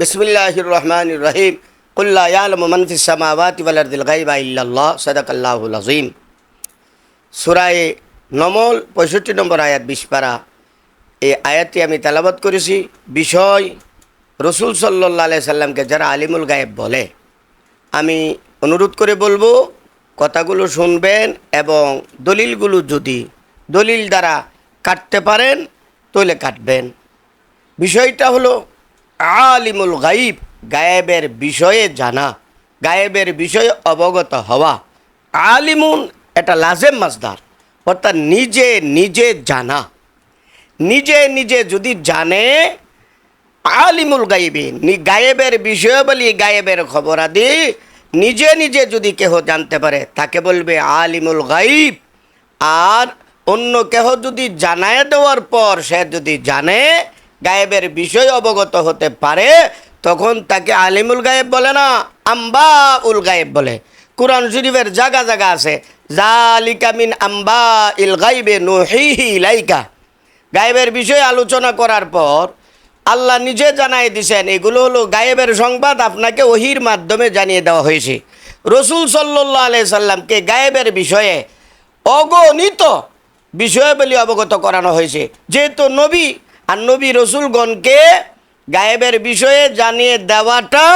বিসমিল্লাহির রহমানির রহিম কুল্লা ইয়ালামু মান ফিস সামাওয়াতি ওয়াল আরদিল গায়বা ইল্লাল্লাহ। সাদাকাল্লাহুল আযীম সূরায়ে নমল, পঁয়ষট্টি নম্বর আয়াত, বিশ পারা। এই আয়াতটি আমি তেলাবাত করেছি। বিষয়, রসুল সাল্লাহ আলাই সাল্লামকে যারা আলিমুল গায়েব বলে, আমি অনুরোধ করে বলব, কথাগুলো শুনবেন এবং দলিলগুলো যদি দলিল দ্বারা কাটতে পারেন, তাহলে কাটবেন। বিষয়টা হলো আলিমুল গাইব গায়েবের বিষয়ে জানা, গায়েবের বিষয়ে অবগত হওয়া। আলিমুন এটা লাজেম মাসদার অর্থাৎ নিজে নিজে জানা। নিজে নিজে যদি জানে, আলিমুল গাইবে গায়েবের বিষয় বলি, গায়েবের খবর আদি নিজে নিজে যদি কেহ জানতে পারে, তাকে বলবে আলিমুল গাইব আর অন্য কেহ যদি জানায় দেওয়ার পর সে যদি জানে গায়েবের বিষয় অবগত হতে পারে, তখন তাকে আলিমুল গায়েব বলে না আম্বা উল গায়েব বলে। কোরআন শরীফের জায়গা জায়গা আছে জালিকা মিন আম্বা ইল গাইবে নুহিহি ইলাইকা গায়েবের বিষয়ে আলোচনা করার পর আল্লাহ নিজে জানাই দিছেন, এগুলো হলো গায়েবের সংবাদ, আপনাকে ওহির মাধ্যমে জানিয়ে দেওয়া হয়েছে। রসুল সাল্লাহ আলাই সাল্লামকে গায়েবের বিষয়ে অগণিত বিষয়াবলী অবগত করানো হয়েছে। যেহেতু নবী আর নবী রসুলগণকে গায়েবের বিষয়ে জানিয়ে দেওয়াটা,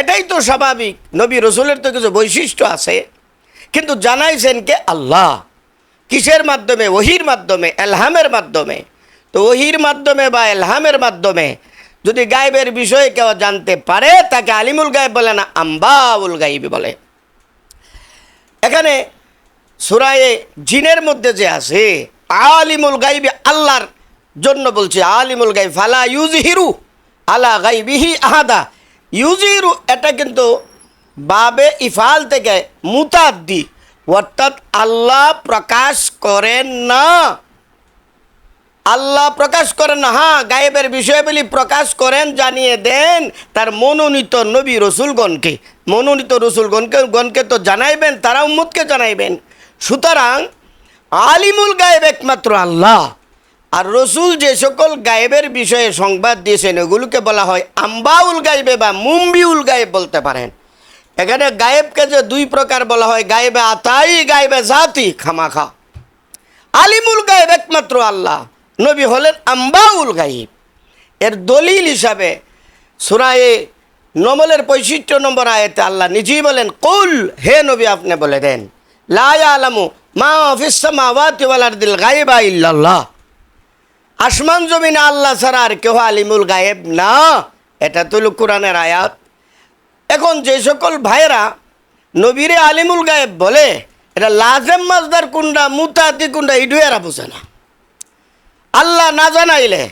এটাই তো স্বাভাবিক। নবী রসুলের তো কিছু বৈশিষ্ট্য আছে, কিন্তু জানাইছেন কে? আল্লাহ। কিসের মাধ্যমে? ওহির মাধ্যমে, এলহামের মাধ্যমে। তো ওহির মাধ্যমে বা এলহামের মাধ্যমে যদি গায়েবের বিষয়ে কেউ জানতে পারে, তাকে আলিমুল গায়েব বলে না, আম্বাউল গাইবি বলে। এখানে সুরায়ে জিনের মধ্যে যে আছে, আলিমুল গাইবি আল্লাহর জন্য বলছে, আলিমুল গাইব ফালা ইউজহিরু আলা গাইবিহি আহাদা। ইউজিরু এটা কিন্তু বাবে ইফাল থেকে মুতাদ্দি। অর্থাৎ আল্লাহ প্রকাশ করেন না। আল্লাহ প্রকাশ করেন না। হ্যাঁ গায়েবের বিষয়গুলি প্রকাশ করেন, জানিয়ে দেন তার মনোনীত নবী রসুলগণকে। মনোনীত রসুলগণকে, গণকে তো জানাইবেন, তারা উম্মতকে জানাইবেন। সুতরাং আলিমুল গায়েব একমাত্র আল্লাহ। আর রসুল যে সকল গায়েবের বিষয়ে সংবাদ দিয়েছেন, এগুলোকে বলা হয় আম্বাউল গায়েবে বা মুম্বিউল গায়েব বলতে পারেন। এখানে গায়েবকে যে দুই প্রকার বলা হয়, গায়েবে আতাই, গায়েবে জাতি, খামাখা। আলিমুল গায়েব একমাত্র আল্লাহ, নবী হলেন আম্বাউল গাইব এর দলিল হিসাবে সুরায়ে নমলের পঁয়ষট্টি নম্বর আয়তে আল্লাহ নিজেই বলেন, কুল, হে নবী, আপনি বলে দেন লায়া আলামু মা অফিস অফিসামাওয়াতি ওয়ালার দিল গায়েবা ইল্লাল্লাহ। আসমান জমিনে আল্লাহ ছাড়া আর কেউ আলিমুল গায়েব না। এটা তো কোরআনের আয়াত। এখন যে সকল ভাইয়েরা নবীরে আলিমুল গায়েব বলে, এটা লাজেম মাজদার কুন্ডা, মুতাতি কুন্ডা ইডু এরা বোঝে না। আল্লাহ না জানাইলে,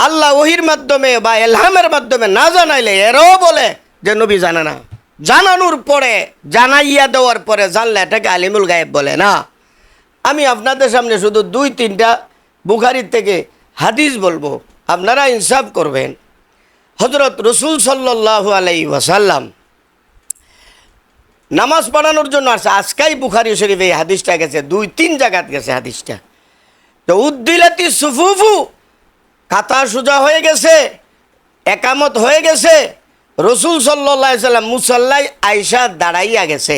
আল্লাহ ওহির মাধ্যমে বা এলহামের মাধ্যমে না জানাইলে, এরাও বলে যে নবী জানে না। জানানোর পরে, জানাইয়া দেওয়ার পরে জানলে এটাকে আলিমুল গায়েব বলে না। আমি আপনাদের সামনে শুধু দুই, তিনটা বুখারির থেকে হাদিস বলব, আপনারা ইনসাফ করবেন। হজরত রসুল সাল্লাহ আলাই ওয়াসাল্লাম নামাজ পড়ানোর জন্য আসছে আজকাই বুখারি শরীফ এই হাদিসটা গেছে, দুই তিন জায়গাত গেছে হাদিসটা। তো উদ্দিলাতি সুফুফু, কাতা সোজা হয়ে গেছে, একামত হয়ে গেছে, রসুল সাল্লাহ সাল্লাম মুসাল্লাই আয়সা দাঁড়াইয়া গেছে।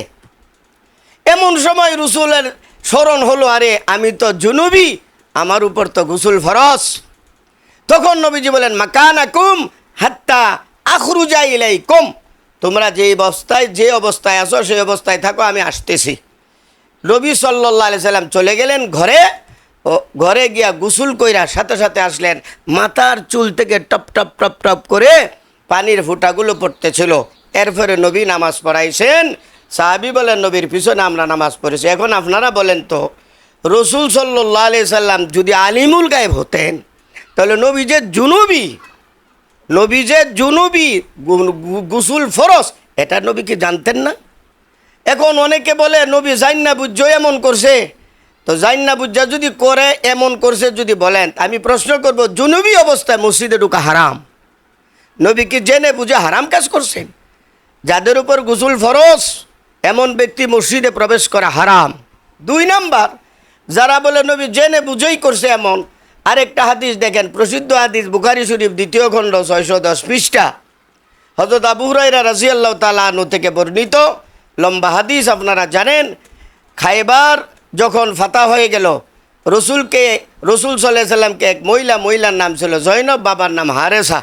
এমন সময় রসুলের স্মরণ হলো, আরে আমি তো জুনুবি আমার উপর তো গুসুল ফরস তখন নবীজি বলেন মাকান আকুম হাত্তা আখরুজা ইলাই কম তোমরা যে অবস্থায় যে অবস্থায় আসো সেই অবস্থায় থাকো, আমি আসতেছি। নবী সাল্লাহ আলি সাল্লাম চলে গেলেন ঘরে ও ঘরে গিয়া গুসুল কইরা সাথে সাথে আসলেন। মাথার চুল থেকে টপ টপ টপ টপ করে পানির ফুটাগুলো পড়তেছিল। এরপরে নবী নামাজ পড়াইছেন। সাহাবি বলেন, নবীর পিছনে আমরা নামাজ পড়েছি। এখন আপনারা বলেন তো রসুল সাল্লাহ আলি সাল্লাম যদি আলিমুল গায়েব হতেন, তাহলে নবী যে জুনুবি নবী যে জুনুবি গুসুল ফরস এটা নবী কি জানতেন না। এখন অনেকে বলে, নবী জাইন না বুঝছ এমন করছে। তো জাইন না বুঝা যদি করে, এমন করছে যদি বলেন আমি প্রশ্ন করব, জুনুবি অবস্থায় মসজিদে ঢুকা হারাম। নবী কি জেনে বুঝে হারাম কাজ করছেন? যাদের উপর গুসুল ফরস এমন ব্যক্তি মসজিদে প্রবেশ করা হারাম। দুই নাম্বার যারা বলে নবী জেনে বুঝেই করছে এমন, আরেকটা হাদিস দেখেন, প্রসিদ্ধ হাদিস, বুখারি শরীফ দ্বিতীয় খণ্ড, ছয়শো দশ পৃষ্ঠা। হজরত আবু হুরাইরা রাজি আল্লাহ তালু থেকে বর্ণিত লম্বা হাদিস, আপনারা জানেন, খাইবার যখন ফাতা হয়ে গেল, রসুলকে, রসুল সাল্লাহ সাল্লামকে এক মহিলা, মহিলার নাম ছিল জৈনব বাবার নাম হারেসা।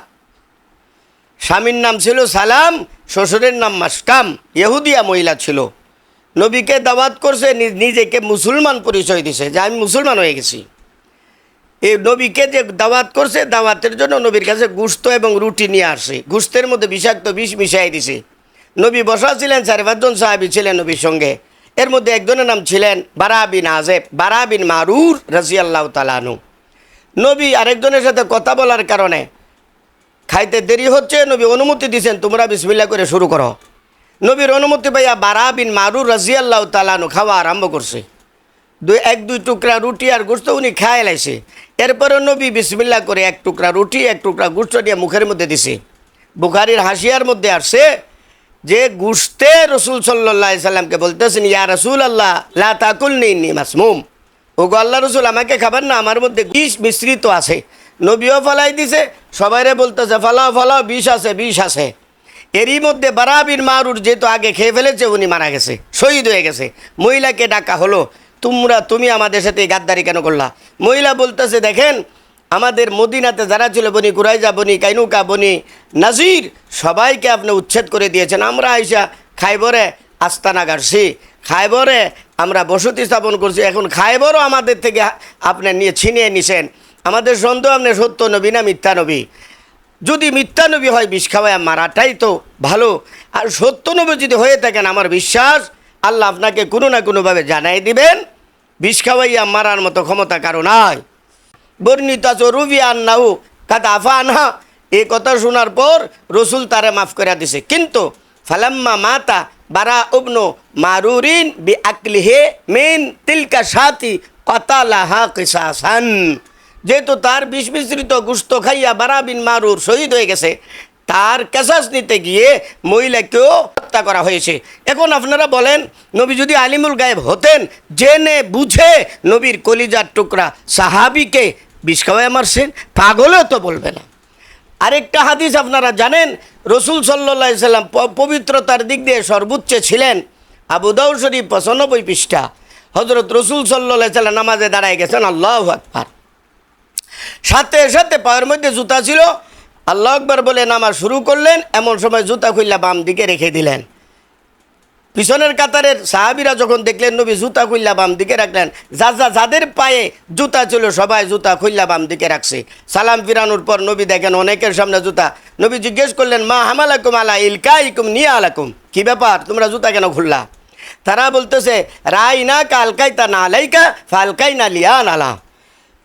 স্বামীর নাম ছিল সালাম, শ্বশুরের নাম মাসকাম ইহুদিয়া মহিলা ছিল। নবীকে দাওয়াত করছে নিজেকে মুসলমান পরিচয় দিছে, যে আমি মুসলমান হয়ে গেছি। এই নবীকে যে দাওয়াত করছে, দাওয়াতের জন্য নবীর কাছে গুস্ত এবং রুটি নিয়ে আসে গুস্তের মধ্যে বিষাক্ত বিষ মিশাই দিছে। নবী বসা ছিলেন, চার পাঁচজন সাহাবি ছিলেন নবীর সঙ্গে। এর মধ্যে একজনের নাম ছিলেন বারা বিন আজেব বারা বিন মারুর রাজিয়াল্লাহ তালানু নবী আরেকজনের সাথে কথা বলার কারণে খাইতে দেরি হচ্ছে, নবী অনুমতি দিয়েছেন তোমরা বিসমিল্লা করে শুরু করো। নবীর অনুমতি পাইয়া বারা বিন মারুর রাজিয়াল্লাহ তালানু খাওয়া আরম্ভ করছে। দুই, এক, দুই টুকরা রুটি আর গোস্ত উনি খায় লাইছে। এরপরে নবী বিসমিল্লা করে এক টুকরা রুটি, এক টুকরা গোস্ত দিয়ে মুখের মধ্যে দিছে। বুখারির হাসিয়ার মধ্যে আসছে যে গুস্তে রসুল সাল্লাহ সাল্লামকে বলতেছেন, ইয়া রসুল আল্লাহ লা তাকুল নেই মাসমুম। ও গো আল্লাহ রসুল, আমাকে খাবার না, আমার মধ্যে বিষ মিশ্রিত আছে। নবীও ফলাই দিছে, সবাইরে বলতেছে, ফালাও, ফলাও, বিষ আছে বিষ আছে। এরই মধ্যে বারাবির মারুর যেহেতু আগে খেয়ে ফেলেছে, উনি মারা গেছে, শহীদ হয়ে গেছে। মহিলাকে ডাকা হলো, তোমরা, তুমি আমাদের সাথে গাদ্দারি কেন করলা? মহিলা বলতেছে, দেখেন, আমাদের মদিনাতে যারা ছিল, বনি কুরাইজা বনি কাইনুকা, বনি নাজির, সবাইকে আপনি উচ্ছেদ করে দিয়েছেন। আমরা আইসা খাইবরে আস্তানা গাড়ছি খাইবরে আমরা বসতি স্থাপন করছি। এখন খাইবরও আমাদের থেকে আপনি নিয়ে ছিনিয়ে নিছেন। আমাদের সন্দেহ আপনি সত্য নবী না মিথ্যা নবী? যদি মিথ্যা নবী হয় বিষ খাওয়ায় মারাটাই তো ভালো। আর সত্য নবী যদি হয়ে থাকেন, আমার বিশ্বাস, আল্লাহ আপনাকে কোনো না কোনোভাবে জানাই দিবেন, বিষ খাওয়াইয়া মারার মতো ক্ষমতা কারও নাই। বর্ণিত আছে, রুবি আন্নাহু কাদা আফা আনহা। এই কথা শোনার পর রসুল তারে মাফ করে দিছে। কিন্তু ফালাম্মা মাতা বারা উবনু মারুরিন বি আকলিহে মেন তিলকা সাথী কতালাহা কিসাসান। যেহেতু তার বিষ গুস্ত খাইয়া বারা বিন মারুর শহীদ হয়ে গেছে, তার কেসাস নিতে গিয়ে মহিলাকেও হত্যা করা হয়েছে। এখন আপনারা বলেন, নবী যদি আলিমুল গায়েব হতেন, জেনে বুঝে নবীর কলিজার টুকরা সাহাবিকে বিষ খাওয়ায় মারছেন, পাগলেও তো বলবে না। আরেকটা হাদিস আপনারা জানেন, রসুল সাল্লা সাল্লাম পবিত্রতার দিক দিয়ে সর্বোচ্চ ছিলেন আবু দাউদ শরীফ পঁচানব্বই পৃষ্ঠা। হজরত রসুল সাল্লা সাল্লাম নামাজে দাঁড়ায় গেছেন, আল্লাহ আকবার। সাথে সাথে পায়ের মধ্যে জুতা ছিল। আল্লাহ আকবার বলে নামা শুরু করলেন, এমন সময় জুতা খুললা বাম দিকে রেখে দিলেন। পিছনের কাতারের সাহাবিরা যখন দেখলেন, নবী, জুতা খুললা বাম দিকে রাখলেন। যা যা, যাদের পায়ে জুতা ছিল, সবাই জুতা খুললা বাম দিকে রাখছে। সালাম ফিরানোর পর নবী দেখেন অনেকের সামনে জুতা। নবী জিজ্ঞেস করলেন, মা হামালাকুম আলা ইলকাইকুম নিয়া আলাকুম কি ব্যাপার? তোমরা জুতা কেন খুললা? তারা বলতেছে রাই না কালকাই তা না আলাইকা ফালকাই না লিয়া নালা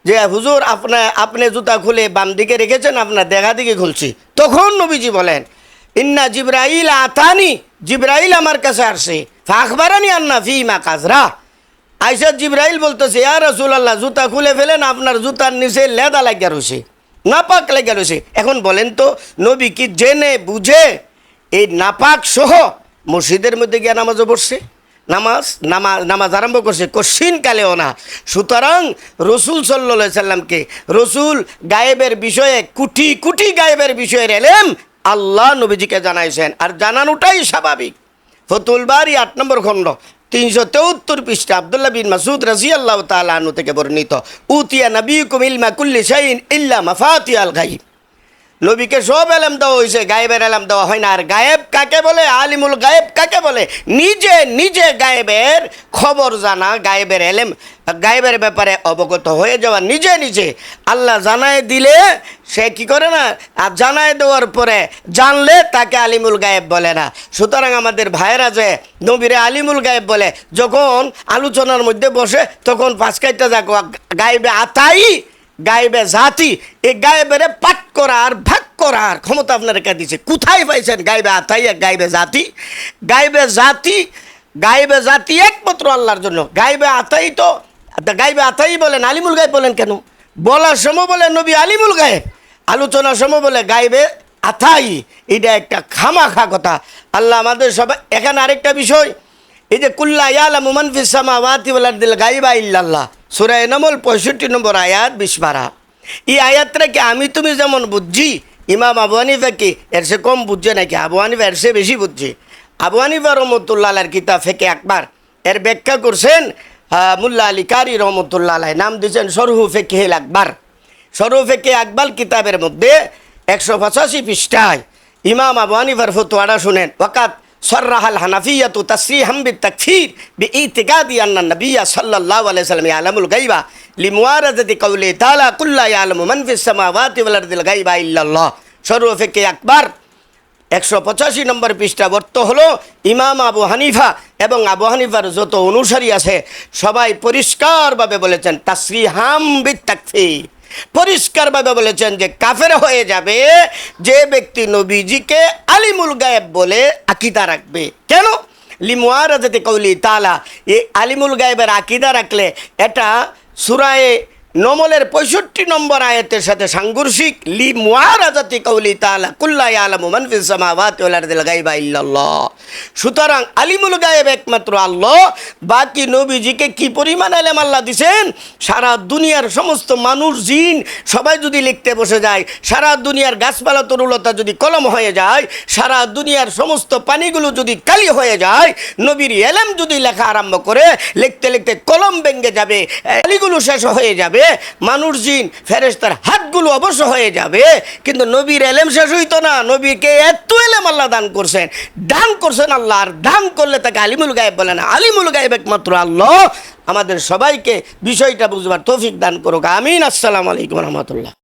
যে হুজুর, আপনি আপনি জুতা খুলে বাম দিকে রেখেছেন আপনার দেখা দিকে খুলছি। তখন নবীজি বলেন, ইন্না জিব্রাইল আতানি, জিব্রাইল আমার কাছে আসছে। ফাঁকবারানি আন্না ফি মা কাজরা। আইসা জিব্রাইল বলতেছে, ইয়া রসুলাল্লাহ, জুতা খুলে ফেলেন, আপনার জুতার নিচে লেদা লাগিয়া রয়েছে নাপাক লাগিয়া রয়েছে এখন বলেন তো, নবী কি জেনে বুঝে এই নাপাক সহ মসজিদের মধ্যে গিয়ে নামাজও পড়ছে? নামাজ নামাজ নামাজ আরম্ভ করছে কশিন কালেও না। সুতরাং রসুল সাল্লা সাল্লামকে, রসুল গায়েবের বিষয়ে, কুটি কুটি গায়েবের বিষয়ের এলেম আল্লাহ নবীজিকে জানাইছেন। আর জানানোটাই স্বাভাবিক। ফতুল বাড়ি আট নম্বর খণ্ড, তিনশো তেউত্তর পৃষ্ঠা, আবদুল্লাহ বিন মাসুদ রাজি আল্লাহ তালু থেকে বর্ণিত, উতিয়া নবী কুমিলমা কুল্লি শাইন ইল্লা মাফাতি আল গাইব নবীকে সব এলাম দেওয়া হয়েছে গায়েবের এলাম দেওয়া হয় না। আর গায়েব কাকে বলে? আলিমুল গায়েব কাকে বলে? নিজে নিজে গায়েবের খবর জানা, গায়েবের এলেম, গায়েবের ব্যাপারে অবগত হয়ে যাওয়া। নিজে নিজে আল্লাহ জানায় দিলে সে কি করে না? আর জানায় দেওয়ার পরে জানলে তাকে আলিমুল গায়েব বলে না। সুতরাং আমাদের ভাইয়েরা যে নবীরে আলিমুল গায়েব বলে, যখন আলোচনার মধ্যে বসে, তখন পাঁচ কাইটা যাক গায়েবে আতাই গায়েবে জাতি এই গায়েবের পাঠ করার, ভাগ করার ক্ষমতা আপনার কে দিচ্ছে কোথায় পাইছেন গায়েবে আতাই আর গায়েবে জাতি? গায়েবে জাতি গায়েবে জাতি একমাত্র আল্লাহর জন্য। গায়েবে আতাই তো গায়েবে আতাই বলেন, আলিমুল গায়েব বলেন কেন? বলার সময় বলে নবী আলিমুল গায়েব, আলোচনার সময় বলে গায়েবে আথাই। এটা একটা খামাখা কথা। আল্লাহ আমাদের সবাই এখানে আরেকটা বিষয়, এই যে কুল্লা ইয়ালা মুমান ফিসামা ওয়াতি ওয়ালার দিল গাইবা ইল্লাল্লাহ। সুরায় নমল পঁয়ষট্টি নম্বর আয়াত বিস্মারা এই আয়াতটাকে আমি তুমি যেমন বুঝছি ইমাম আবু হানিফা কি এর সে কম বুঝছে নাকি? আবু এর সে বেশি বুঝছে আবু হানিফা রহমতুল্লাহ কিতাব ফেকে একবার এর ব্যাখ্যা করছেন মুল্লা আলী কারি রহমতুল্লাহ আলাই নাম দিয়েছেন সরহু ফেকেহেল আকবার। সরহু ফেকে আকবার কিতাবের মধ্যে একশো পঁচাশি পৃষ্ঠায় ইমাম আবু হানিফার ফতোয়াটা শুনেন। ওয়াকাত সর্রাহাল হানাফিয়াতু তাসরিহাম বিতাকফির বিইতিকাদি আন্না নবিয়্যা সাল্লাল্লাহু আলাইহি সাল্লাম ইয়ালামুল গায়বা লিমুয়ারাজাতি কওলি তাআলা কুল্লা ইয়ালামু মান ফিস সামাওয়াতি ওয়াল আরদিল গায়বা ইল্লাল্লাহ। সরহু ফেকে আকবার। একশো পঁচাশি নম্বর পৃষ্ঠা বর্ত হলো ইমাম আবু হানিফা এবং আবু হানিফার যত অনুসারী আছে সবাই পরিষ্কারভাবে বলেছেন তাশ্রী হাম বিত্তাকফি পরিষ্কারভাবে বলেছেন যে কাফের হয়ে যাবে যে ব্যক্তি নবীজিকে আলিমুল গায়েব বলে আকিদা রাখবে। কেন? লিমুয়ারাজাতে কৌলি তালা এই আলিমুল গায়েবের আকিদা রাখলে এটা সুরায়ে নমলের পঁয়ষট্টি নম্বর আয়াতের সাথে সাংঘর্ষিক, লি মুআরাজাতি কওলি তাআলা, কুল্লা ইয়ালামু মান ফিস সামাওয়াতি ওয়াল আরদিল গায়বা ইল্লাল্লাহ। সুতরাং আলিমুল গায়েব একমাত্র আল্লাহ। বাকি নবীজিকে কি পরিমাণ আলেম আল্লাহ দিছেন? সারা দুনিয়ার সমস্ত মানুষ, জিন, সবাই যদি লিখতে বসে যায়, সারা দুনিয়ার গাছপালা তরুলতা যদি কলম হয়ে যায়, সারা দুনিয়ার সমস্ত পানিগুলো যদি কালি হয়ে যায়, নবীর এলেম যদি লেখা আরম্ভ করে, লিখতে লিখতে কলম ভেঙে যাবে কালিগুলো শেষ হয়ে যাবে মানুষ জিন ফেরেস্তার হাতগুলো অবশ্য হয়ে যাবে, কিন্তু নবীর এলেম শেষ হইতো না। নবীকে এত এলেম আল্লাহ দান করছেন দান করছেন আল্লাহ, আর দান করলে তাকে আলিমুল গায়েব বলে না আলিমুল গায়েব একমাত্র আল্লাহ। আমাদের সবাইকে বিষয়টা বুঝবার তৌফিক দান করুক। আমিন। আসসালামু আলাইকুম রহমতুল্লাহ।